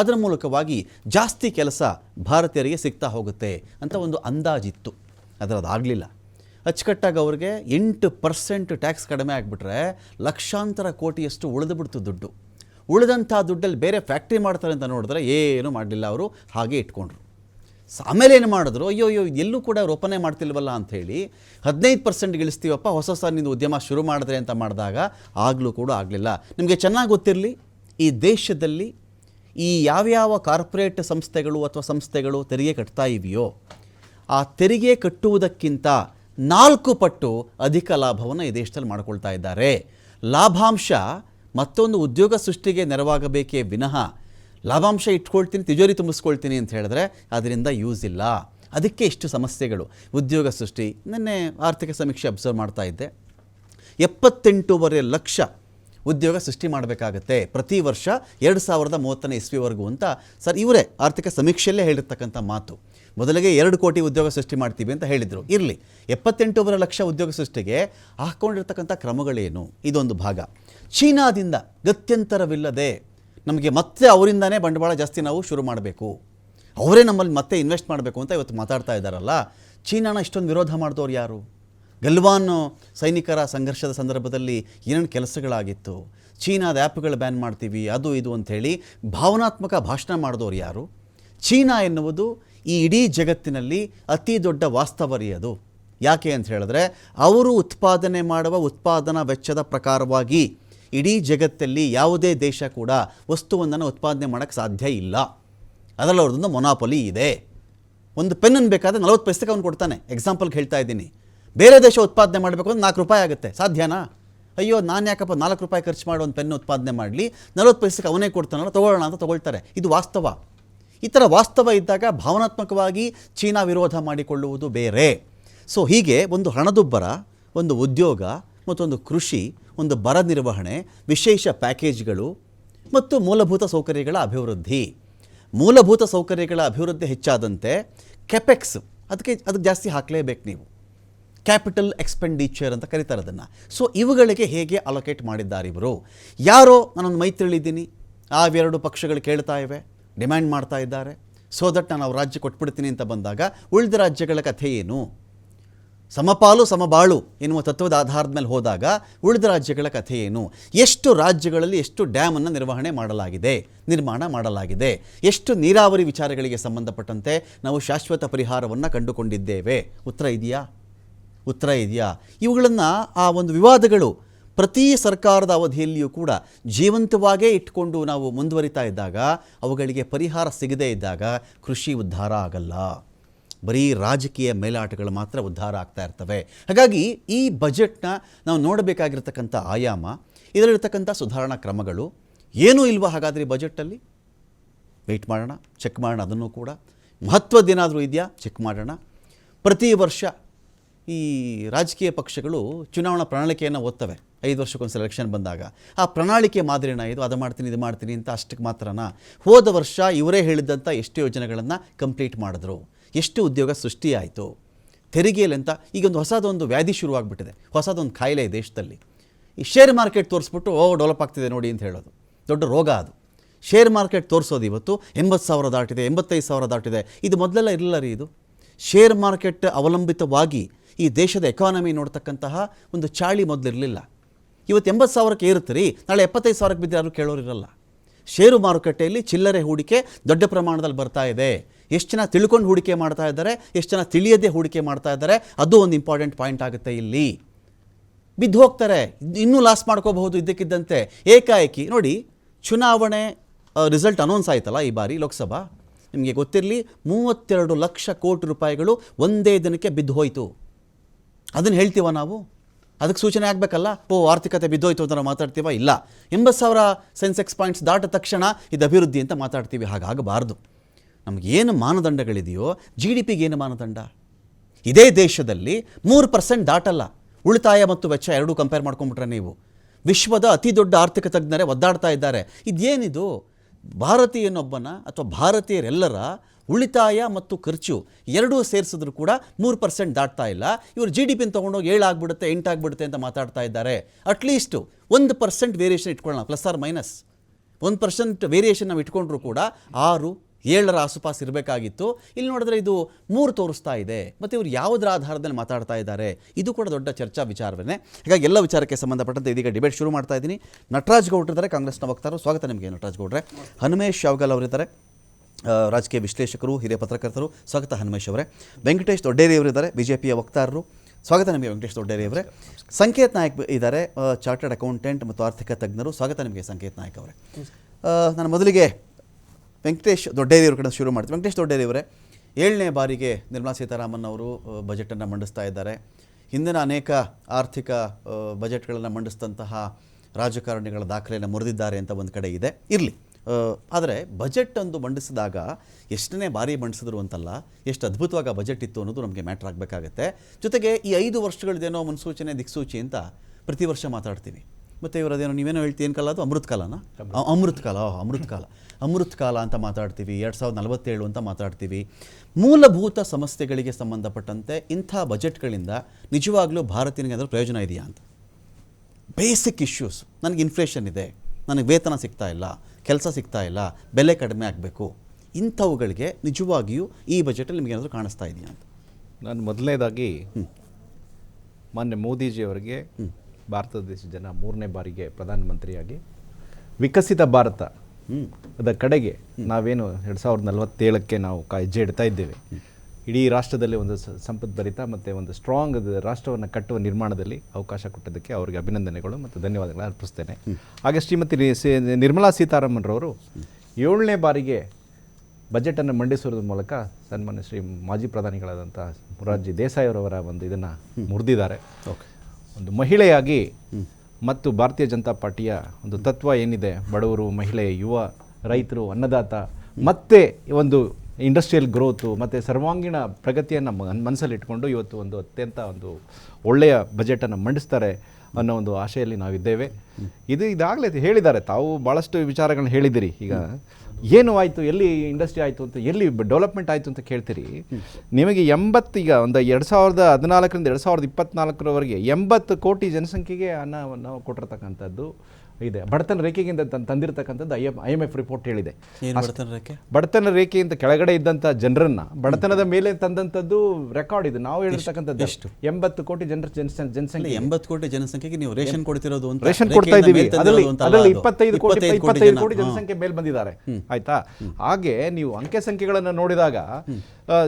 ಅದರ ಮೂಲಕವಾಗಿ ಜಾಸ್ತಿ ಕೆಲಸ ಭಾರತೀಯರಿಗೆ ಸಿಗ್ತಾ ಹೋಗುತ್ತೆ ಅಂತ ಒಂದು ಅಂದಾಜಿತ್ತು. ಆದರೆ ಅದಾಗಲಿಲ್ಲ ಅಚ್ಚುಕಟ್ಟಾಗಿ ಅವ್ರಿಗೆ ಎಂಟು ಪರ್ಸೆಂಟ್ ಟ್ಯಾಕ್ಸ್ ಕಡಿಮೆ ಆಗಿಬಿಟ್ರೆ ಲಕ್ಷಾಂತರ ಕೋಟಿಯಷ್ಟು ಉಳಿದುಬಿಡ್ತು ದುಡ್ಡು. ಉಳಿದಂಥ ದುಡ್ಡಲ್ಲಿ ಬೇರೆ ಫ್ಯಾಕ್ಟ್ರಿ ಮಾಡ್ತಾರೆ ಅಂತ ನೋಡಿದ್ರೆ ಏನೂ ಮಾಡಲಿಲ್ಲ ಅವರು, ಹಾಗೆ ಇಟ್ಕೊಂಡ್ರು. ಆಮೇಲೆ ಏನು ಮಾಡಿದ್ರು, ಅಯ್ಯೋ ಅಯ್ಯೋ, ಎಲ್ಲೂ ಕೂಡ ಅವ್ರು ಒಪ್ಪನೆ ಮಾಡ್ತಿಲ್ವಲ್ಲ ಅಂಥೇಳಿ ಹದಿನೈದು ಪರ್ಸೆಂಟ್ ಗಳಿಸ್ತೀವಪ್ಪ, ಹೊಸ ಹೊಸ ನಿಂದು ಉದ್ಯಮ ಶುರು ಮಾಡಿದ್ರೆ ಅಂತ ಮಾಡಿದಾಗ ಆಗಲೂ ಕೂಡ ಆಗಲಿಲ್ಲ. ನಿಮಗೆ ಚೆನ್ನಾಗಿ ಗೊತ್ತಿರಲಿ? ಈ ದೇಶದಲ್ಲಿ ಈ ಯಾವ್ಯಾವ ಕಾರ್ಪೊರೇಟ್ ಸಂಸ್ಥೆಗಳು ಅಥವಾ ಸಂಸ್ಥೆಗಳು ತೆರಿಗೆ ಕಟ್ತಾ ಇವೆಯೋ ಆ ತೆರಿಗೆ ಕಟ್ಟುವುದಕ್ಕಿಂತ ನಾಲ್ಕು ಪಟ್ಟು ಅಧಿಕ ಲಾಭವನ್ನು ಈ ದೇಶದಲ್ಲಿ ಮಾಡ್ಕೊಳ್ತಾ ಇದ್ದಾರೆ. ಲಾಭಾಂಶ ಮತ್ತೊಂದು ಉದ್ಯೋಗ ಸೃಷ್ಟಿಗೆ ನೆರವಾಗಬೇಕೇ ವಿನಃ ಲಾಭಾಂಶ ಇಟ್ಕೊಳ್ತೀನಿ, ತಿಜೋರಿ ತುಂಬಿಸ್ಕೊಳ್ತೀನಿ ಅಂತ ಹೇಳಿದ್ರೆ ಅದರಿಂದ ಯೂಸ್ ಇಲ್ಲ. ಅದಕ್ಕೆ ಇಷ್ಟು ಸಮಸ್ಯೆಗಳು. ಉದ್ಯೋಗ ಸೃಷ್ಟಿ, ನಿನ್ನೆ ಆರ್ಥಿಕ ಸಮೀಕ್ಷೆ ಅಬ್ಸರ್ವ್ ಮಾಡ್ತಾ ಇದ್ದೆ. ಎಪ್ಪತ್ತೆಂಟೂವರೆ ಲಕ್ಷ ಉದ್ಯೋಗ ಸೃಷ್ಟಿ ಮಾಡಬೇಕಾಗತ್ತೆ. ಪ್ರತಿ ವರ್ಷ ಎರಡು ಸಾವಿರದ ಮೂವತ್ತನೇ ಇಸ್ವಿವರೆಗೂ ಅಂತ ಸರ್ ಇವರೇ ಆರ್ಥಿಕ ಸಮೀಕ್ಷೆಯಲ್ಲೇ ಹೇಳಿರ್ತಕ್ಕಂಥ ಮಾತು. ಮೊದಲಿಗೆ ಎರಡು ಕೋಟಿ ಉದ್ಯೋಗ ಸೃಷ್ಟಿ ಮಾಡ್ತೀವಿ ಅಂತ ಹೇಳಿದರು. ಇರಲಿ, ಎಪ್ಪತ್ತೆಂಟೂವರೆ ಲಕ್ಷ ಉದ್ಯೋಗ ಸೃಷ್ಟಿಗೆ ಹಾಕ್ಕೊಂಡಿರ್ತಕ್ಕಂಥ ಕ್ರಮಗಳೇನು? ಇದೊಂದು ಭಾಗ. ಚೀನಾದಿಂದ ಗತ್ಯಂತರವಿಲ್ಲದೆ ನಮಗೆ ಮತ್ತೆ ಅವರಿಂದನೇ ಬಂಡವಾಳ ಜಾಸ್ತಿ ನಾವು ಶುರು ಮಾಡಬೇಕು. ಅವರೇ ನಮ್ಮಲ್ಲಿ ಮತ್ತೆ ಇನ್ವೆಸ್ಟ್ ಮಾಡಬೇಕು ಅಂತ ಇವತ್ತು ಮಾತಾಡ್ತಾ ಇದ್ದಾರಲ್ಲ. ಚೀನಾನ ಇಷ್ಟೊಂದು ವಿರೋಧ ಮಾಡಿದವ್ರು ಯಾರು? ಗಲ್ವಾನ್ ಸೈನಿಕರ ಸಂಘರ್ಷದ ಸಂದರ್ಭದಲ್ಲಿ ಏನೇನು ಕೆಲಸಗಳಾಗಿತ್ತು? ಚೀನಾದ ಆ್ಯಪ್ಗಳು ಬ್ಯಾನ್ ಮಾಡ್ತೀವಿ, ಅದು ಇದು ಅಂಥೇಳಿ ಭಾವನಾತ್ಮಕ ಭಾಷಣ ಮಾಡಿದವರು ಯಾರು? ಚೀನಾ ಎನ್ನುವುದು ಈ ಇಡೀ ಜಗತ್ತಿನಲ್ಲಿ ಅತಿ ದೊಡ್ಡ ವಾಸ್ತವರಿ ಅದು. ಯಾಕೆ ಅಂತ ಹೇಳಿದ್ರೆ, ಅವರು ಉತ್ಪಾದನೆ ಮಾಡುವ ಉತ್ಪಾದನಾ ವೆಚ್ಚದ ಪ್ರಕಾರವಾಗಿ ಇಡೀ ಜಗತ್ತಲ್ಲಿ ಯಾವುದೇ ದೇಶ ಕೂಡ ವಸ್ತುವೊಂದನ್ನು ಉತ್ಪಾದನೆ ಮಾಡೋಕ್ಕೆ ಸಾಧ್ಯ ಇಲ್ಲ. ಅದರಲ್ಲಿ ಅವ್ರದ್ದೊಂದು ಮೊನಾಪೊಲಿ ಇದೆ. ಒಂದು ಪೆನ್ನನ್ನು ಬೇಕಾದರೆ ನಲವತ್ತು ಪುಸ್ತಕವನ್ನು ಕೊಡ್ತಾನೆ. ಎಕ್ಸಾಂಪಲ್ಗೆ ಹೇಳ್ತಾ ಇದ್ದೀನಿ. ಬೇರೆ ದೇಶ ಉತ್ಪಾದನೆ ಮಾಡಬೇಕು ಅಂದ್ರೆ ನಾಲ್ಕು ರೂಪಾಯಿ ಆಗುತ್ತೆ. ಸಾಧ್ಯನಾ? ಅಯ್ಯೋ, ನಾನು ಯಾಕಪ್ಪ ನಾಲ್ಕು ರೂಪಾಯಿ ಖರ್ಚು ಮಾಡೋ ಒಂದು ಪೆನ್ ಉತ್ಪಾದನೆ ಮಾಡಲಿ? ನಲವತ್ತು ಪೈಸೆಗೆ ಅವನೇ ಕೊಡ್ತಾನಲ್ಲ, ತೊಗೊಳ್ಳೋಣ ಅಂತ ತೊಗೊಳ್ತಾರೆ. ಇದು ವಾಸ್ತವ. ಈ ಥರ ವಾಸ್ತವ ಇದ್ದಾಗ ಭಾವನಾತ್ಮಕವಾಗಿ ಚೀನಾ ವಿರೋಧ ಮಾಡಿಕೊಳ್ಳುವುದು ಬೇರೆ. ಸೊ ಹೀಗೆ ಒಂದು ಹಣದುಬ್ಬರ, ಒಂದು ಉದ್ಯೋಗ ಮತ್ತೊಂದು ಕೃಷಿ, ಒಂದು ಬರ ನಿರ್ವಹಣೆ, ವಿಶೇಷ ಪ್ಯಾಕೇಜ್ಗಳು ಮತ್ತು ಮೂಲಭೂತ ಸೌಕರ್ಯಗಳ ಅಭಿವೃದ್ಧಿ. ಮೂಲಭೂತ ಸೌಕರ್ಯಗಳ ಅಭಿವೃದ್ಧಿ ಹೆಚ್ಚಾದಂತೆ ಕೆಪೆಕ್ಸ್, ಅದಕ್ಕೆ ಅದಕ್ಕೆ ಜಾಸ್ತಿ ಹಾಕಲೇಬೇಕು ನೀವು. ಕ್ಯಾಪಿಟಲ್ ಎಕ್ಸ್ಪೆಂಡಿಚರ್ ಅಂತ ಕರೀತಾರೆ ಅದನ್ನು. ಸೊ ಇವುಗಳಿಗೆ ಹೇಗೆ ಅಲೋಕೇಟ್ ಮಾಡಿದ್ದಾರೆ ಇವರು? ಯಾರೋ, ನಾನೊಂದು ಮೈತ್ರಿಯಲ್ಲಿದ್ದೀನಿ. ಆ ಎರಡು ಪಕ್ಷಗಳು ಕೇಳ್ತಾ ಇವೆ ಡಿಮ್ಯಾಂಡ್ ಮಾಡ್ತಾ ಇದ್ದಾರೆ. ಸೊ ದಟ್ ನಾನು ಅವ್ರ ರಾಜ್ಯ ಕೊಟ್ಬಿಡ್ತೀನಿ ಅಂತ ಬಂದಾಗ, ಉಳಿದ ರಾಜ್ಯಗಳ ಕಥೆ ಏನು? ಸಮಪಾಲು, ಸಮಬಾಳು ಎನ್ನುವ ತತ್ವದ ಆಧಾರದ ಮೇಲೆ ಹೋದಾಗ, ಉಳಿದ ರಾಜ್ಯಗಳ ಕಥೆ ಏನು? ಎಷ್ಟು ರಾಜ್ಯಗಳಲ್ಲಿ ಎಷ್ಟು ಡ್ಯಾಮನ್ನು ನಿರ್ವಹಣೆ ಮಾಡಲಾಗಿದೆ, ನಿರ್ಮಾಣ ಮಾಡಲಾಗಿದೆ? ಎಷ್ಟು ನೀರಾವರಿ ವಿಚಾರಗಳಿಗೆ ಸಂಬಂಧಪಟ್ಟಂತೆ ನಾವು ಶಾಶ್ವತ ಪರಿಹಾರವನ್ನು ಕಂಡುಕೊಂಡಿದ್ದೇವೆ? ಉತ್ತರ ಇದೆಯಾ? ಉತ್ತರ ಇದೆಯಾ? ಇವುಗಳನ್ನು ಆ ಒಂದು ವಿವಾದಗಳು ಪ್ರತಿ ಸರ್ಕಾರದ ಅವಧಿಯಲ್ಲಿಯೂ ಕೂಡ ಜೀವಂತವಾಗೇ ಇಟ್ಕೊಂಡು ನಾವು ಮುಂದುವರಿತಾ ಇದ್ದಾಗ, ಅವುಗಳಿಗೆ ಪರಿಹಾರ ಸಿಗದೇ ಇದ್ದಾಗ ಕೃಷಿ ಉದ್ಧಾರ ಆಗಲ್ಲ. ಬರೀ ರಾಜಕೀಯ ಮೇಲಾಟಗಳು ಮಾತ್ರ ಉದ್ಧಾರ ಆಗ್ತಾ ಇರ್ತವೆ. ಹಾಗಾಗಿ ಈ ಬಜೆಟ್ನ ನಾವು ನೋಡಬೇಕಾಗಿರ್ತಕ್ಕಂಥ ಆಯಾಮ, ಇದರಲ್ಲಿರ್ತಕ್ಕಂಥ ಸುಧಾರಣಾ ಕ್ರಮಗಳು ಏನೂ ಇಲ್ವಾ ಹಾಗಾದರೆ ಈ ಬಜೆಟಲ್ಲಿ ವೆಯ್ಟ್ ಮಾಡೋಣ, ಚೆಕ್ ಮಾಡೋಣ ಅದನ್ನು ಕೂಡ. ಮಹತ್ವದ್ದೇನಾದರೂ ಇದೆಯಾ? ಚೆಕ್ ಮಾಡೋಣ. ಪ್ರತಿ ವರ್ಷ ಈ ರಾಜಕೀಯ ಪಕ್ಷಗಳು ಚುನಾವಣಾ ಪ್ರಣಾಳಿಕೆಯನ್ನು ಓದ್ತವೆ. ಐದು ವರ್ಷಕ್ಕೊಂದು ಎಲೆಕ್ಷನ್ ಬಂದಾಗ. ಆ ಪ್ರಣಾಳಿಕೆ ಮಾದರಿನ ಇದು, ಅದು ಮಾಡ್ತೀನಿ, ಇದು ಮಾಡ್ತೀನಿ ಅಂತ ಅಷ್ಟಕ್ಕೆ ಮಾತ್ರನಾ. ಹೋದ ವರ್ಷ ಇವರೇ ಹೇಳಿದ್ದಂಥ ಎಷ್ಟು ಯೋಜನೆಗಳನ್ನು ಕಂಪ್ಲೀಟ್ ಮಾಡಿದ್ರು. ಎಷ್ಟು ಉದ್ಯೋಗ ಸೃಷ್ಟಿಯಾಯಿತು. ತೆರಿಗೆಯಲ್ಲಿ ಅಂತ ಈಗ ಒಂದು ಹೊಸದೊಂದು ವ್ಯಾಧಿ ಶುರುವಾಗ್ಬಿಟ್ಟಿದೆ. ಹೊಸದೊಂದು ಕಾಯಿಲೆ ದೇಶದಲ್ಲಿ. ಈ ಶೇರ್ ಮಾರ್ಕೆಟ್ ತೋರಿಸ್ಬಿಟ್ಟು, ಓ ಡೆವಲಪ್ ಆಗ್ತಿದೆ ನೋಡಿ ಅಂತ ಹೇಳೋದು. ದೊಡ್ಡ ರೋಗ ಅದು. ಶೇರ್ ಮಾರ್ಕೆಟ್ ತೋರಿಸೋದು ಇವತ್ತು ಎಂಬತ್ತು ಸಾವಿರ ದಾಟಿದೆ, ಎಂಬತ್ತೈದು ಸಾವಿರ ದಾಟಿದೆ. ಇದು ಮೊದಲೆಲ್ಲ ಇರಲಿಲ್ಲ ರೀ ಇದು? ಶೇರ್ ಮಾರ್ಕೆಟ್ ಅವಲಂಬಿತವಾಗಿ ಈ ದೇಶದ ಎಕಾನಮಿ ನೋಡ್ತಕ್ಕಂತಹ ಒಂದು ಚಾಳಿ ಮೊದಲಿರಲಿಲ್ಲ. ಇವತ್ತು ಎಂಬತ್ತು ಸಾವಿರಕ್ಕೆ ಏರುತ್ತೆ ರೀ ನಾಳೆ ಎಪ್ಪತ್ತೈದು ಸಾವಿರಕ್ಕೆ ಬಿದ್ದರೆ ಯಾರು ಕೇಳೋರಿರಲ್ಲ ಷೇರು ಮಾರುಕಟ್ಟೆಯಲ್ಲಿ ಚಿಲ್ಲರೆ ಹೂಡಿಕೆ ದೊಡ್ಡ ಪ್ರಮಾಣದಲ್ಲಿ ಬರ್ತಾ ಇದೆ. ಎಷ್ಟು ಜನ ತಿಳ್ಕೊಂಡು ಹೂಡಿಕೆ ಮಾಡ್ತಾ ಇದ್ದಾರೆ, ಎಷ್ಟು ಜನ ತಿಳಿಯದೇ ಹೂಡಿಕೆ ಮಾಡ್ತಾ ಇದ್ದಾರೆ, ಅದು ಒಂದು ಇಂಪಾರ್ಟೆಂಟ್ ಪಾಯಿಂಟ್ ಆಗುತ್ತೆ ಇಲ್ಲಿ. ಬಿದ್ದು ಹೋಗ್ತಾರೆ, ಇನ್ನೂ ಲಾಸ್ ಮಾಡ್ಕೋಬಹುದು ಇದ್ದಕ್ಕಿದ್ದಂತೆ. ಏಕಾಏಕಿ, ನೋಡಿ, ಚುನಾವಣೆ ರಿಸಲ್ಟ್ ಅನೌನ್ಸ್ ಆಯ್ತಲ್ಲ ಈ ಬಾರಿ ಲೋಕಸಭಾ? ನಿಮಗೆ ಗೊತ್ತಿರಲಿ, ಮೂವತ್ತೆರಡು ಲಕ್ಷ ಕೋಟಿ ರೂಪಾಯಿಗಳು ಒಂದೇ ದಿನಕ್ಕೆ ಬಿದ್ದು ಹೋಯಿತು ಅದನ್ನು ಹೇಳ್ತೀವ ನಾವು? ಅದಕ್ಕೆ ಸೂಚನೆ ಆಗಬೇಕಲ್ಲ? ಓ, ಆರ್ಥಿಕತೆ ಬಿದ್ದೋಯ್ತು ಅಂತ ನಾವು ಮಾತಾಡ್ತೀವ? ಇಲ್ಲ. ಎಂಬತ್ತು ಸಾವಿರ ಸೆನ್ಸೆಕ್ಸ್ ಪಾಯಿಂಟ್ಸ್ ದಾಟ ತಕ್ಷಣ ಇದು ಅಭಿವೃದ್ಧಿ ಅಂತ ಮಾತಾಡ್ತೀವಿ. ಹಾಗಾಗಬಾರ್ದು. ನಮಗೇನು ಮಾನದಂಡಗಳಿದೆಯೋ ಜಿ ಡಿ ಪಿಗೆ ಏನು ಮಾನದಂಡ? ಇದೇ ದೇಶದಲ್ಲಿ ಮೂರು ಪರ್ಸೆಂಟ್ ದಾಟಲ್ಲ. ಉಳಿತಾಯ ಮತ್ತು ವೆಚ್ಚ ಎರಡೂ ಕಂಪೇರ್ ಮಾಡ್ಕೊಂಬಿಟ್ರೆ ನೀವು. ವಿಶ್ವದ ಅತಿ ದೊಡ್ಡ ಆರ್ಥಿಕ ತಜ್ಞರೇ ಒದ್ದಾಡ್ತಾ ಇದ್ದಾರೆ. ಇದೇನಿದು? ಭಾರತೀಯನೊಬ್ಬನ ಅಥವಾ ಭಾರತೀಯರೆಲ್ಲರ ಉಳಿತಾಯ ಮತ್ತು ಖರ್ಚು ಎರಡೂ ಸೇರಿಸಿದ್ರು ಕೂಡ ಮೂರು ಪರ್ಸೆಂಟ್ ದಾಟ್ತಾ ಇಲ್ಲ. ಇವರು ಜಿ ಡಿ ಪಿನ ತೊಗೊಂಡೋಗಿ ಏಳು ಆಗ್ಬಿಡುತ್ತೆ ಎಂಟು ಆಗ್ಬಿಡುತ್ತೆ ಅಂತ ಮಾತಾಡ್ತಾ ಇದ್ದಾರೆ. ಅಟ್ಲೀಸ್ಟು ಒಂದು ಪರ್ಸೆಂಟ್ ವೇರಿಯೇಷನ್ ಇಟ್ಕೊಳ್ಳೋಣ ಪ್ಲಸ್ ಆರ್ ಮೈನಸ್ ಒಂದು ಪರ್ಸೆಂಟ್ ವೇರಿಯೇಷನ್ ನಾವು ಇಟ್ಕೊಂಡ್ರು ಕೂಡ ಆರು ಏಳರ ಆಸುಪಾಸು ಇರಬೇಕಾಗಿತ್ತು. ಇಲ್ಲಿ ನೋಡಿದ್ರೆ ಇದು ಮೂರು ತೋರಿಸ್ತಾ ಇದೆ. ಮತ್ತು ಇವರು ಯಾವುದರ ಆಧಾರದಲ್ಲಿ ಮಾತಾಡ್ತಾ ಇದ್ದಾರೆ? ಇದು ಕೂಡ ದೊಡ್ಡ ಚರ್ಚಾ ವಿಚಾರವೇ ಹಾಗಾಗಿ ಎಲ್ಲ ವಿಚಾರಕ್ಕೆ ಸಂಬಂಧಪಟ್ಟಂತೆ ಇದೀಗ ಡಿಬೇಟ್ ಶುರು ಮಾಡ್ತಾ ಇದ್ದೀನಿ. ನಟರಾಜ್ ಗೌಡ್ರಿದ್ದಾರೆ ಕಾಂಗ್ರೆಸ್ನ ವಕ್ತಾರರು. ಸ್ವಾಗತ ನಿಮಗೆ, ನಟರಾಜ್ ಗೌಡ್ರೆ. ಹನುಮೇಶ್ ಶಾವ್ಗಲ್ ಅವರಿದ್ದಾರೆ? ರಾಜಕೀಯ ವಿಶ್ಲೇಷಕರು, ಹಿರಿಯ ಪತ್ರಕರ್ತರು. ಸ್ವಾಗತ ಹನುಮೇಶ್ ಅವರೇ. ವೆಂಕಟೇಶ್ ದೊಡ್ಡೇರಿ ಅವರಿದ್ದಾರೆ ಬಿ ಜೆ ಪಿಯ ವಕ್ತಾರರು. ಸ್ವಾಗತ ನಿಮಗೆ, ವೆಂಕಟೇಶ್ ದೊಡ್ಡೇರಿ ಅವರೇ ಸಂಕೇತ್ ನಾಯಕ್ ಇದ್ದಾರೆ, ಚಾರ್ಟರ್ಡ್ ಅಕೌಂಟೆಂಟ್ ಮತ್ತು ಆರ್ಥಿಕ ತಜ್ಞರು. ಸ್ವಾಗತ ನಿಮಗೆ, ಸಂಕೇತ್ ನಾಯಕ್ ಅವರೇ. ನಾನು ಮೊದಲಿಗೆ ವೆಂಕಟೇಶ್ ದೊಡ್ಡೇರಿ ಅವ್ರ ಕಡೆ ಶುರು ಮಾಡ್ತೀವಿ ವೆಂಕಟೇಶ್ ದೊಡ್ಡೇರಿ ಅವರೇ ಏಳನೇ ಬಾರಿಗೆ ನಿರ್ಮಲಾ ಸೀತಾರಾಮನ್ ಅವರು ಬಜೆಟನ್ನು ಮಂಡಿಸ್ತಾ ಇದ್ದಾರೆ. ಹಿಂದಿನ ಅನೇಕ ಆರ್ಥಿಕ ಬಜೆಟ್ಗಳನ್ನು ಮಂಡಿಸಿದಂತಹ ರಾಜಕಾರಣಿಗಳ ದಾಖಲೆಯನ್ನು ಮುರಿದಿದ್ದಾರೆ ಅಂತ ಒಂದು ಕಡೆ ಇದೆ. ಇರಲಿ. ಆದರೆ ಬಜೆಟ್ ಒಂದು ಮಂಡಿಸಿದಾಗ ಎಷ್ಟನೇ ಬಾರಿ ಮಂಡಿಸಿದ್ರು ಅಂತಲ್ಲ, ಎಷ್ಟು ಅದ್ಭುತವಾಗಿ ಬಜೆಟ್ ಇತ್ತು ಅನ್ನೋದು ನಮಗೆ ಮ್ಯಾಟ್ರ್ ಆಗಬೇಕಾಗತ್ತೆ. ಜೊತೆಗೆ ಈ ಐದು ವರ್ಷಗಳದ್ದೇನೋ ಮುನ್ಸೂಚನೆ, ದಿಕ್ಸೂಚಿ ಅಂತ ಪ್ರತಿ ವರ್ಷ ಮಾತಾಡ್ತೀವಿ. ಮತ್ತು ಇವರದೇನೋ ನೀವೇನೋ ಹೇಳ್ತೀವಿ ಏನು ಕಾಲ ಅದು? ಅಮೃತ ಕಾಲನ ಅಮೃತಕಾಲ ಅಮೃತ ಕಾಲ ಓಹ್ ಅಮೃತ ಕಾಲ ಅಮೃತ ಕಾಲ ಅಂತ ಮಾತಾಡ್ತೀವಿ ಎರಡು ಸಾವಿರದ ನಲವತ್ತೇಳು ಅಂತ ಮಾತಾಡ್ತೀವಿ. ಮೂಲಭೂತ ಸಮಸ್ಯೆಗಳಿಗೆ ಸಂಬಂಧಪಟ್ಟಂತೆ ಇಂಥ ಬಜೆಟ್ಗಳಿಂದ ನಿಜವಾಗ್ಲೂ ಭಾರತೀಯನಿಗೆ ಅದರ ಪ್ರಯೋಜನ ಇದೆಯಾ ಅಂತ? Basic issues. ನನಗೆ ಇನ್ಫ್ಲೇಷನ್ ಇದೆ. ನನಗೆ ವೇತನ ಸಿಗ್ತಾ ಇಲ್ಲ ಕೆಲಸ ಸಿಗ್ತಾ ಇಲ್ಲ ಬೆಲೆ ಕಡಿಮೆ ಆಗಬೇಕು. ಇಂಥವುಗಳಿಗೆ ನಿಜವಾಗಿಯೂ ಈ ಬಜೆಟಲ್ಲಿ ನಿಮಗೆ ಏನಾದರೂ ಕಾಣಿಸ್ತಾ ಇದೆಯಾ ಅಂತ? ನಾನು ಮೊದಲನೇದಾಗಿ ಮಾನ್ಯ ಮೋದಿಜಿಯವರಿಗೆ ಭಾರತ ದೇಶದ ಜನ ಮೂರನೇ ಬಾರಿಗೆ ಪ್ರಧಾನಮಂತ್ರಿಯಾಗಿ ವಿಕಸಿತ ಭಾರತ ಅದ ಕಡೆಗೆ ನಾವೇನು ಎರಡು ಸಾವಿರದ ನಲವತ್ತೇಳಕ್ಕೆ ನಾವು ಕಾಯ್ಜೆ ಹೆಜ್ಜೆ ಇಡ್ತಾ ಇದ್ದೇವೆ. ಇಡೀ ರಾಷ್ಟ್ರದಲ್ಲಿ ಒಂದು ಸಂಪತ್ ಸಂಪದ್ಭರಿತ ಮತ್ತು ಒಂದು ಸ್ಟ್ರಾಂಗ್ ರಾಷ್ಟ್ರವನ್ನು ಕಟ್ಟುವ ನಿರ್ಮಾಣದಲ್ಲಿ ಅವಕಾಶ ಕೊಟ್ಟಿದ್ದಕ್ಕೆ ಅವರಿಗೆ ಅಭಿನಂದನೆಗಳು ಮತ್ತು ಧನ್ಯವಾದಗಳು ಅರ್ಪಿಸ್ತೇನೆ. ಹಾಗೆ ಶ್ರೀಮತಿ ನಿರ್ಮಲಾ ಸೀತಾರಾಮನ್ರವರು ಏಳನೇ ಬಾರಿಗೆ ಬಜೆಟನ್ನು ಮಂಡಿಸುವುದರ ಮೂಲಕ ಸನ್ಮಾನ್ಯ ಶ್ರೀ ಮಾಜಿ ಪ್ರಧಾನಿಗಳಾದಂಥ ಮುರಾರ್ಜಿ ದೇಸಾಯಿ ಅವರವರ ಒಂದು ಇದನ್ನು ಮುರಿದಿದ್ದಾರೆ. ಒಂದು ಮಹಿಳೆಯಾಗಿ ಮತ್ತು ಭಾರತೀಯ ಜನತಾ ಪಾರ್ಟಿಯ ಒಂದು ತತ್ವ ಏನಿದೆ ಬಡವರು ಮಹಿಳೆ ಯುವ ರೈತರು ಅನ್ನದಾತ ಮತ್ತೆ ಒಂದು ಇಂಡಸ್ಟ್ರಿಯಲ್ ಗ್ರೋತು ಮತ್ತು ಸರ್ವಾಂಗೀಣ ಪ್ರಗತಿಯನ್ನು ಮನಸ್ಸಲ್ಲಿಟ್ಕೊಂಡು ಇವತ್ತು ಒಂದು ಅತ್ಯಂತ ಒಂದು ಒಳ್ಳೆಯ ಬಜೆಟನ್ನು ಮಂಡಿಸ್ತಾರೆ ಅನ್ನೋ ಒಂದು ಆಶೆಯಲ್ಲಿ ನಾವಿದ್ದೇವೆ. ಇದು ಇದಾಗಲೇ ಹೇಳಿದ್ದಾರೆ ತಾವು ಭಾಳಷ್ಟು ವಿಚಾರಗಳನ್ನ ಹೇಳಿದಿರಿ ಈಗ. ಏನು ಆಯಿತು, ಎಲ್ಲಿ ಇಂಡಸ್ಟ್ರಿ ಆಯಿತು ಅಂತ, ಎಲ್ಲಿ ಡೆವಲಪ್ಮೆಂಟ್ ಆಯಿತು ಅಂತ ಕೇಳ್ತೀರಿ? ನಿಮಗೆ ಎಂಬತ್ತೀಗ ಒಂದು ಎರಡು ಸಾವಿರದ ಹದಿನಾಲ್ಕರಿಂದ ಎರಡು ಸಾವಿರದ ಇಪ್ಪತ್ತ್ನಾಲ್ಕರವರೆಗೆ ಎಂಬತ್ತು ಕೋಟಿ ಜನಸಂಖ್ಯೆಗೆ ಅನ್ನವನ್ನು ಕೊಟ್ಟಿರ್ತಕ್ಕಂಥದ್ದು. ಇದೆ. ಬಡತನ ರೇಖೆಗಿಂತ ತಂದಿರತಕ್ಕಂಥದ್ದು I M I M F report ಹೇಳಿದೆ. ಬಡತನ ರೇಖೆ? ಬಡತನ ರೇಖೆಯಿಂದ ಕೆಳಗಡೆ ಇದ್ದಂಥ ಜನರನ್ನ ಬಡತನದ ಮೇಲೆ ತಂದಂಥದ್ದು ರೆಕಾರ್ಡ್ ಇದು. ನಾವು ಹೇಳಿರ್ತಕ್ಕಂಥದ್ದು ಎಂಬತ್ತು ಕೋಟಿ ಜನರ ಜನಸಂಖ್ಯೆ ಜನಸಂಖ್ಯೆ ಎಂಬತ್ತು ಕೋಟಿ ಜನಸಂಖ್ಯೆಗೆ ನೀವು ರೇಷನ್ ಕೊಡ್ತಿರೋದು ಅಂತ ರೇಷನ್ ಕೊಡ್ತಾ ಇದ್ದೀವಿ. ಅದರಲ್ಲಿ. ಇಪ್ಪತ್ತೈದು ಕೋಟಿ ಇಪ್ಪತ್ತೈದು. ಕೋಟಿ ಜನಸಂಖ್ಯೆ ಮೇಲೆ ಬಂದಿದ್ದಾರೆ ಆಯ್ತಾ? ಹಾಗೆ ನೀವು ಅಂಕೆ ಸಂಖ್ಯೆಗಳನ್ನು ನೋಡಿದಾಗ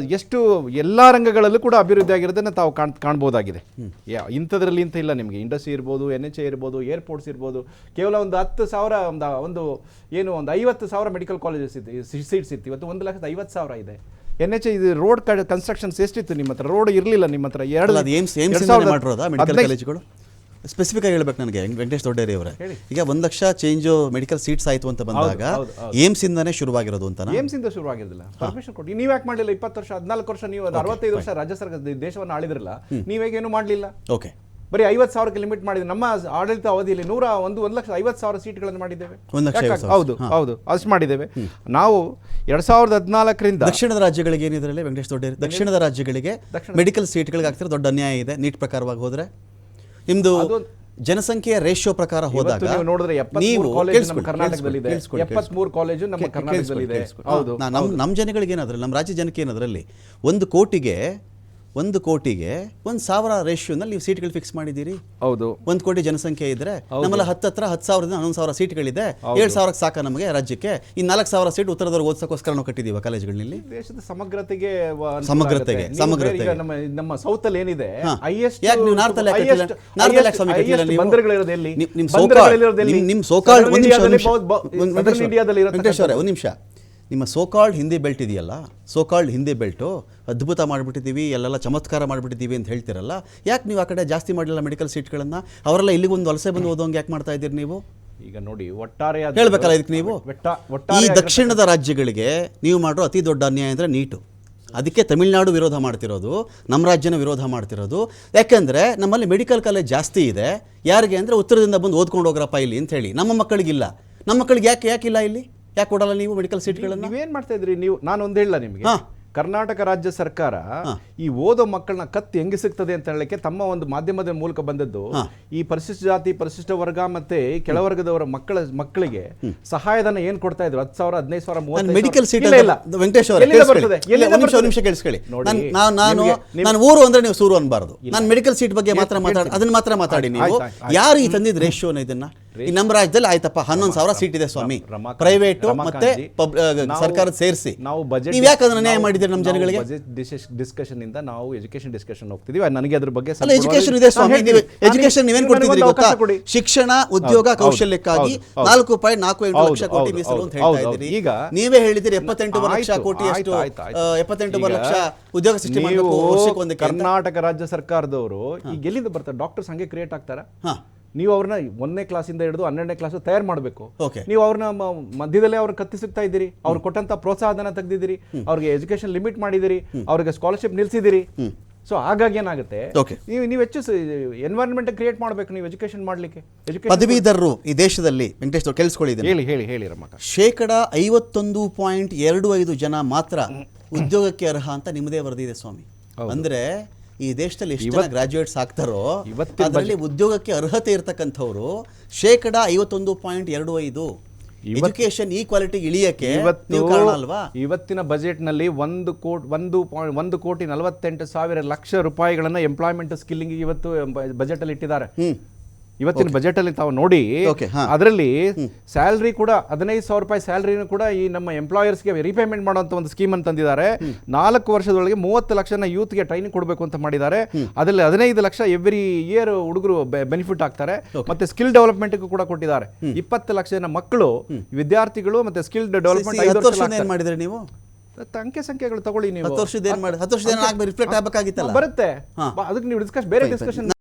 ಎಷ್ಟು ಎಲ್ಲಾ ರಂಗಗಳಲ್ಲೂ ಕೂಡ ಅಭಿವೃದ್ಧಿ ಆಗಿರೋದನ್ನ ತಾವು ಕಾಣ್ ಕಾಣ್ಬೋದಾಗಿದೆ. ಯಾ- ಇಂಥದ್ರಲ್ಲಿ ಇಂಥ ಇಲ್ಲ ನಿಮಗೆ. ಇಂಡಸ್ಟ್ರಿ ಇರ್ಬೋದು ಎನ್ ಎಚ್ ಎ ಇರ್ಬೋದು ಏರ್ಪೋರ್ಟ್ಸ್ ಇರ್ಬೋದು ಕೇವಲ ಒಂದು ಹತ್ತು ಸಾವಿರ ಒಂದು ಒಂದು ಏನು ಒಂದು ಐವತ್ತು ಸಾವಿರ ಮೆಡಿಕಲ್ ಕಾಲೇಜಸ್ ಇತ್ತು ಸೀಟ್ಸ್ ಇತ್ತು. ಇವತ್ತು ಒಂದು ಲಕ್ಷದ ಐವತ್ತು ಸಾವಿರ ಇದೆ. ಎನ್ ಎಚ್ ಇದು ರೋಡ್ ಕನ್ಸ್ಟ್ರಕ್ಷನ್ಸ್ ಎಷ್ಟಿತ್ತು ನಿಮ್ಮ ಹತ್ರ? ರೋಡ್ ಇರಲಿಲ್ಲ ನಿಮ್ಮ ಹತ್ರ. ಎರಡು ಸ್ಪೆಸಿಫಿಕ್ ಆಗಿ ಹೇಳ್ಬೇಕು ನನಗೆ ವೆಂಕಟೇಶ್ ದೊಡ್ಡೇರಿ ಅವರೇ ಈಗ ಒಂದು ಲಕ್ಷ ಚೇಂಜ್ ಮೆಡಿಕಲ್ ಸೀಟ್ಸ್ ಆಯಿತು ಅಂತ ಬಂದಾಗ. ಏಮ್ಸ್ ಇಂದಾನೆ ಶುರುವಾಗಿರೋದು ಅಂತ ಏಮ್ಸ್ ಇಂದ ಶುರು ಆಗಿರಲಿಲ್ಲ ಪರ್ಮಿಷನ್ ಕೊಟ್ಟು ನೀವು ಯಾಕೆ ಮಾಡಲಿಲ್ಲ? ಇಪ್ಪತ್ತು ವರ್ಷ ಹದಿನಾಲ್ಕು ವರ್ಷ ನೀವು ಅರವತ್ತೈದು ವರ್ಷ ರಾಜ್ಯ ಸರ್ಕಾರ ದೇಶವನ್ನು ಆಳಿದ್ರಲ್ಲ ನೀವೇಗೇನು ಮಾಡಲಿಲ್ಲ? ಓಕೆ ಬರೀ ಐವತ್ತು ಸಾವಿರಕ್ಕೆ ಲಿಮಿಟ್ ಮಾಡಿದ್ರೆ ನಮ್ಮ ಆಡಳಿತ ಅವಧಿಯಲ್ಲಿ ನೂರ ಒಂದು ಒಂದು ಲಕ್ಷ ಐವತ್ತು ಸಾವಿರ ಸೀಟ್ಗಳನ್ನು ಮಾಡಿದ್ದೇವೆ. ಹೌದು ಹೌದು ಅಷ್ಟು ಮಾಡಿದ್ದೇವೆ. ನಾವು ಎರಡ್ ಸಾವಿರದ ಹದಿನಾಲ್ಕರಿಂದ ದಕ್ಷಿಣದ ರಾಜ್ಯಗಳಿಗೆ ಏನಿದ್ರಲ್ಲಿ ವೆಂಕಟೇಶ್ ದೊಡ್ಡೇರಿ? ದಕ್ಷಿಣದ ರಾಜ್ಯಗಳಿಗೆ ಮೆಡಿಕಲ್ ಸೀಟ್ಗಳಿಗೆ ಆಗ್ತಿರೋ ದೊಡ್ಡ ಅನ್ಯಾಯ ಇದೆ. ನೀಟ್ ಪ್ರಕಾರವಾಗಿ ಹೋದ್ರೆ? ನಿಮ್ದು ಜನಸಂಖ್ಯೆಯ ರೇಷಿಯೋ ಪ್ರಕಾರ ಹೋದಾಗ ನೀವು ನೋಡಿದ್ರೆ ನೀವು ಕರ್ನಾಟಕದಲ್ಲಿ ಇದೆ ಎಪ್ಪತ್ಮೂರು ಕಾಲೇಜು ನಮ್ಮ ಕರ್ನಾಟಕದಲ್ಲಿ ಇದೆ ಹೌದು ನಮ್ಮ ಜನಗಳಿಗೆ ಏನಾದ್ರಲ್ಲಿ ನಮ್ಮ ರಾಜ್ಯ ಜನಕ್ಕೆ ಏನಾದ್ರಲ್ಲಿ ಒಂದು ಕೋಟಿಗೆ ಒಂದು ಕೋಟಿಗೆ ಒಂದು ಸಾವಿರ ರೇಷಿಯೋನಲ್ಲಿ ನೀವು ಸೀಟ್ಗಳು ಫಿಕ್ಸ್ ಮಾಡಿದ್ದೀರಿ. ಹೌದು. ಒಂದು ಕೋಟಿ ಜನಸಂಖ್ಯೆ ಇದ್ರೆ ನಮ್ಮಲ್ಲಿ ಹತ್ತತ್ರ ಹತ್ತು ಸಾವಿರದಿಂದ ಹನ್ನೊಂದು ಸಾವಿರ ಸೀಟ್ಗಳಿದೆ ಏಳು ಸಾವಿರಕ್ಕೆ ಸಾಕ ನಮಗೆ ರಾಜ್ಯಕ್ಕೆ. ಈ ನಾಲ್ಕು ಸಾವಿರ ಸೀಟ್ ಉತ್ತರದವ್ರಿಗೆ ಓದಿಸೋಕ್ಕೋಸ್ಕರ ನಾವು ಕಟ್ಟಿದ್ದೀವಿ ಕಾಲೇಜುಗಳಲ್ಲಿ? ದೇಶದ ಸಮಗ್ರತೆಗೆ ಸಮಗ್ರತೆಗೆ, ಸಮಗ್ರತೆ ನಮ್ಮ ನಮ್ಮ ಸೌತ್ ಅಲ್ಲಿ ಏನಿದೆ ಯಾಕೆ ನೀವು ನಾರ್ತ್ ಅಲ್ಲಿ ನಾರ್ತ್ ಅಲ್ಲಿ ಸ್ವಾಮಿ ಕಟ್ಟಿಲ್ಲ ನೀವು? ಬಂದರುಗಳಿರೋದು ಎಲ್ಲಿ? ನಿಮ್- ನಿಮ್ ಬಂದರುಗಳಿರೋದು so-called- ಎಲ್ಲಿ? ನಿಮ್- ನಿಮ್ so-called- Southern ಒಂದ್ ನಿಮಿಷ, ಒಂದು ನಿಮಿಷ. ಒಂದು ನಿಮಿಷ. ನಿಮ್ಮ ಸೋಕಾಲ್ಡ್ ಹಿಂದಿ ಬೆಲ್ಟ್ ಇದೆಯಲ್ಲ? ಸೋಕಾಲ್ಡ್ ಹಿಂದಿ ಬೆಲ್ಟು ಅದ್ಭುತ ಮಾಡಿಬಿಟ್ಟಿದ್ದೀವಿ ಎಲ್ಲೆಲ್ಲ ಚಮತ್ಕಾರ ಮಾಡಿಬಿಟ್ಟಿದ್ದೀವಿ ಅಂತ ಹೇಳ್ತಿರಲ್ಲ? ಯಾಕೆ ನೀವು ಆ ಕಡೆ ಜಾಸ್ತಿ ಮಾಡಲಿಲ್ಲ ಮೆಡಿಕಲ್ ಸೀಟ್ಗಳನ್ನು ಅವರೆಲ್ಲ ಇಲ್ಲಿಗೊಂದು ವಲಸೆ ಬಂದು ಓದೋಂಗೆ ಯಾಕೆ ಮಾಡ್ತಾ ಇದ್ದೀರಿ ನೀವು? ಈಗ ನೋಡಿ ಒಟ್ಟಾರೆ ಹೇಳ್ಬೇಕಲ್ಲ ಇದಕ್ಕೆ ನೀವು? ಈ ದಕ್ಷಿಣದ ರಾಜ್ಯಗಳಿಗೆ ನೀವು ಮಾಡೋ ಅತಿ ದೊಡ್ಡ ಅನ್ಯಾಯ ಅಂದರೆ ನೀಟು. ಅದಕ್ಕೆ ತಮಿಳುನಾಡು ವಿರೋಧ ಮಾಡ್ತಿರೋದು ನಮ್ಮ ರಾಜ್ಯನ ವಿರೋಧ ಮಾಡ್ತಿರೋದು. ಯಾಕೆಂದರೆ ನಮ್ಮಲ್ಲಿ ಮೆಡಿಕಲ್ ಕಾಲೇಜ್ ಜಾಸ್ತಿ ಇದೆ. ಯಾರಿಗೆ ಅಂದರೆ ಉತ್ತರದಿಂದ ಬಂದು ಓದ್ಕೊಂಡು ಹೋಗ್ರಪ್ಪ ಇಲ್ಲಿ ಅಂತ ಹೇಳಿ. ನಮ್ಮ ಮಕ್ಕಳಿಗಿಲ್ಲ. ನಮ್ಮ ಮಕ್ಕಳಿಗೆ ಯಾಕೆ ಯಾಕಿಲ್ಲ ಇಲ್ಲಿ? ಯಾಕೆ ಕೊಡಲ್ಲ ನೀವು ಮೆಡಿಕಲ್ ಸೀಟ್ಗಳನ್ನು ನೀವೇನು ಮಾಡ್ತಾ ಇದ್ರಿ? ನೀವು ನಾನು ಒಂದು ಹೇಳಲ್ಲ ನಿಮಗೆ. ಕರ್ನಾಟಕ ರಾಜ್ಯ ಸರ್ಕಾರ ಈ ಓದೋ ಮಕ್ಕಳನ್ನ ಕತ್ತಿ ಹೆಂಗೆ ಸಿಗ್ತದೆ ಅಂತ ಹೇಳಕ್ಕೆ ತಮ್ಮ ಒಂದು ಮಾಧ್ಯಮದ ಮೂಲಕ ಬಂದದ್ದು ಈ ಪರಿಶಿಷ್ಟ ಜಾತಿ ಪರಿಶಿಷ್ಟ ವರ್ಗ ಮತ್ತೆ ಕೆಳವರ್ಗದವರ ಮಕ್ಕಳ ಮಕ್ಕಳಿಗೆ ಸಹಾಯಧನ ಏನ್ ಕೊಡ್ತಾ ಇದ್ರು? ಹತ್ತು ಸಾವಿರ ಹದಿನೈದು ಸಾವಿರ ಮೂವತ್ತು ಮೆಡಿಕಲ್ ಸೀಟ್ ಇಲ್ಲ. ವೆಂಕಟೇಶ್ ನಿಮಿಷ ಕೇಳಿಸ್ಕೊಳ್ಳಿ. ನಾನು ನಾನು ಊರು ಅಂದ್ರೆ ನೀವು ಸೂರು ಅನ್ಬಾರ್ದು. ನಾನು ಮೆಡಿಕಲ್ ಸೀಟ್ ಬಗ್ಗೆ ಮಾತ್ರ ಮಾತಾಡಿ. ಅದನ್ನ ಮಾತ್ರ ಮಾತಾಡಿ ನೀವು. ಯಾರು ಈ ತಂದಿದ್ ರೇಷಿಯೋನ ಇದನ್ನ ಈ ನಮ್ಮ ರಾಜ್ಯದಲ್ಲಿ ಆಯ್ತಪ್ಪ ಹನ್ನೊಂದು ಸಾವಿರ ಸೀಟ್ ಇದೆ ಸ್ವಾಮಿ. ಪ್ರೈವೇಟ್ ಮತ್ತೆ ಸರ್ಕಾರ ಸೇರಿಸಿ. ನಾವು ಬಜೆಟ್ ನೀವು ಯಾಕೆ ಅದನ್ನ ನ್ಯಾಯ ಮಾಡಿದ್ದೀರಿ ನಮ್ಮ ಜನಗಳಿಗೆ? ಡಿಸ್ಕಷನ್ ಇಂದ ನಾವು ಎಜುಕೇಶನ್ ಡಿಸ್ಕಷನ್ ಹೋಗ್ತಿದೀವಿ. ನನಗೆ ಅದ್ರ ಬಗ್ಗೆ ಎಜುಕೇಶನ್ ಇದೆ ಸ್ವಾಮಿ ನೀವು ಎಜುಕೇಶನ್ ನೀವೇನ್ ಕೊಡ್ತಿದ್ದೀರಿ ನನಗೊಂದು ಗೊತ್ತಾ? ಶಿಕ್ಷಣ ಉದ್ಯೋಗ ಕೌಶಲ್ಯಕ್ಕಾಗಿ. ನಾಲ್ಕು ಪಾಯಿಂಟ್ ನಾಲ್ಕು ಎಂಟು ಲಕ್ಷ ಕೋಟಿ ಮೀಸಲು ಅಂತ ಹೇಳ್ತಾ. ಇದ್ದೀರಿ. ಈಗ ನೀವೇ ಹೇಳಿದಿರಿ ಎಪ್ಪತ್ತೆಂಟು ಲಕ್ಷ ಕೋಟಿ ಅಷ್ಟು. ಎಪ್ಪತ್ತೆಂಟು ಲಕ್ಷ ಉದ್ಯೋಗ ಸೃಷ್ಟಿ ಮಾಡಬೇಕು ಕರ್ನಾಟಕ ರಾಜ್ಯ ಸರ್ಕಾರದವರು ಈಗ ಎಲ್ಲಿಂದ ಬರ್ತಾರೆ? ಡಾಕ್ಟರ್ಸ್ ಹಂಗೆ ಕ್ರಿಯೇಟ್ ಆಗ್ತಾರ? ಹಾ. ನೀವು ಅವ್ರನ್ನ ಒಂದನೇ ಕ್ಲಾಸಿಂದ ಹಿಡಿದು ಹನ್ನೆರಡನೇ ಕ್ಲಾಸ್ ತಯಾರು ಮಾಡಬೇಕು. ನೀವು ಅವ್ರನ್ನ ಮಧ್ಯದಲ್ಲೇ ಅವ್ರ ಕತ್ತಿ ಸಿಗ್ತಾ ಇದ್ದೀರಿ. ಅವ್ರು ಕೊಟ್ಟಂತ ಪ್ರೋತ್ಸಾಹನ ತೆಗೆದಿದ್ದೀರಿ. ಅವ್ರಿಗೆ ಎಜುಕೇಶನ್ ಲಿಮಿಟ್ ಮಾಡಿದಿರಿ ಅವ್ರಿಗೆ ಸ್ಕಾಲರ್ಶಿಪ್ ನಿಲ್ಸಿದಿರಿ ಸೊ ಹಾಗಾಗಿ ಏನಾಗುತ್ತೆ. ನೀವು ನೀವು ಹೆಚ್ಚು ಎನ್ವೈರನ್ಮೆಂಟ್ ಕ್ರಿಯೇಟ್ ಮಾಡಬೇಕು ನೀವು ಎಜುಕೇಶನ್ ಮಾಡ್ಲಿಕ್ಕೆ. ಪದವೀಧರರು ಈ ದೇಶದಲ್ಲಿ ವೆಂಕಟೇಶ್ ಅವ್ರು ಕೇಳಿಸ್ಕೊಳ್ಳಿ ಇದನ್ನ. ಹೇಳಿ ಹೇಳಿ ಹೇಳಿ ರಮಕ ಶೇಕಡ ಐವತ್ತೊಂದು ಪಾಯಿಂಟ್ ಎರಡು ಐದು ಜನ ಮಾತ್ರ ಉದ್ಯೋಗಕ್ಕೆ ಅರ್ಹ ಅಂತ ನಿಮ್ಮದೇ ವರದಿ ಇದೆ ಸ್ವಾಮಿ. ಅಂದ್ರೆ ಈ ದೇಶದಲ್ಲಿ ಎಷ್ಟು ಜನ ಗ್ರಾಜ್ಯುಯೇಟ್ಸ್ ಆಗ್ತಾರೋ ಅದರಲ್ಲಿ ಉದ್ಯೋಗಕ್ಕೆ ಅರ್ಹತೆ ಇರತಕ್ಕಂಥವ್ರು ಶೇಕಡ ಐವತ್ತೊಂದು ಪಾಯಿಂಟ್ ಎರಡು ಐದು ಎಜುಕೇಶನ್ ಈ ಕ್ವಾಲಿಟಿ ಇಳಿಯಕ್ಕೆ ಅಲ್ವಾ? ಇವತ್ತಿನ ಬಜೆಟ್ನಲ್ಲಿ ಒಂದು ಕೋಟಿ ಒಂದು ಪಾಯಿಂಟ್ ಒಂದು ಕೋಟಿ ನಲವತ್ತೆಂಟು ಸಾವಿರ ಲಕ್ಷ ರೂಪಾಯಿಗಳನ್ನ ಎಂಪ್ಲಾಯ್ಮೆಂಟ್ ಸ್ಕಿಲ್ಲಿಂಗ್ ಇವತ್ತು ಬಜೆಟ್ ಅಲ್ಲಿ ಇಟ್ಟಿದ್ದಾರೆ. ಇವತ್ತಿನ ಬಜೆಟ್ ಅಲ್ಲಿ ತಾವು ನೋಡಿ. ಅದರಲ್ಲಿ ಸ್ಯಾಲ್ರಿ ಕೂಡ ಹದಿನೈದು ಸಾವಿರ ರೂಪಾಯಿ ಸ್ಯಾಲ್ರಿನೂ ಕೂಡ ಈ ನಮ್ಮ ಎಂಪ್ಲಾಯರ್ಸ್ಗೆ ರೀಪೇಮೆಂಟ್ ಮಾಡುವಂತ ಒಂದು ಸ್ಕೀಮ್ ಅಂತ ತಂದಿದ್ದಾರೆ. ನಾಲ್ಕು ವರ್ಷದೊಳಗೆ ಮೂವತ್ತು ಲಕ್ಷನ ಯೂತ್ಗೆ ಟ್ರೈನಿಂಗ್ ಕೊಡಬೇಕು ಅಂತ ಮಾಡಿದ್ದಾರೆ. ಅದರಲ್ಲಿ ಹದಿನೈದು ಲಕ್ಷ ಎವ್ರಿ ಇಯರ್ ಹುಡುಗರು ಬೆನಿಫಿಟ್ ಆಗ್ತಾರೆ. ಮತ್ತೆ ಸ್ಕಿಲ್ ಡೆವಲಪ್ಮೆಂಟ್ ಕೂಡ ಕೊಟ್ಟಿದ್ದಾರೆ. ಇಪ್ಪತ್ತು ಲಕ್ಷ ಜನ ಮಕ್ಕಳು ವಿದ್ಯಾರ್ಥಿಗಳು ಮತ್ತೆ ಸ್ಕಿಲ್ ಡೆವಲಪ್ಮೆಂಟ್ ಮಾಡಿದ್ರೆ ವರ್ಷ ವರ್ಷದ ಏನ್ ಮಾಡಿದ್ರಿ ನೀವು? ಅಂಕೆ ಸಂಖ್ಯೆಗಳು ತಗೊಳ್ಳಿ ನೀವು. ಹತ್ತು ವರ್ಷದ ರಿಫ್ಲೆಕ್ಟ್ ಆಗ್ಬೇಕಾಗಿತ್ತಲ್ಲ? ಬರುತ್ತೆ. ಅದಕ್ಕೆ ನೀವು ಡಿಸ್ಕಸ್ ಬೇರೆ ಡಿಸ್ಕಷನ್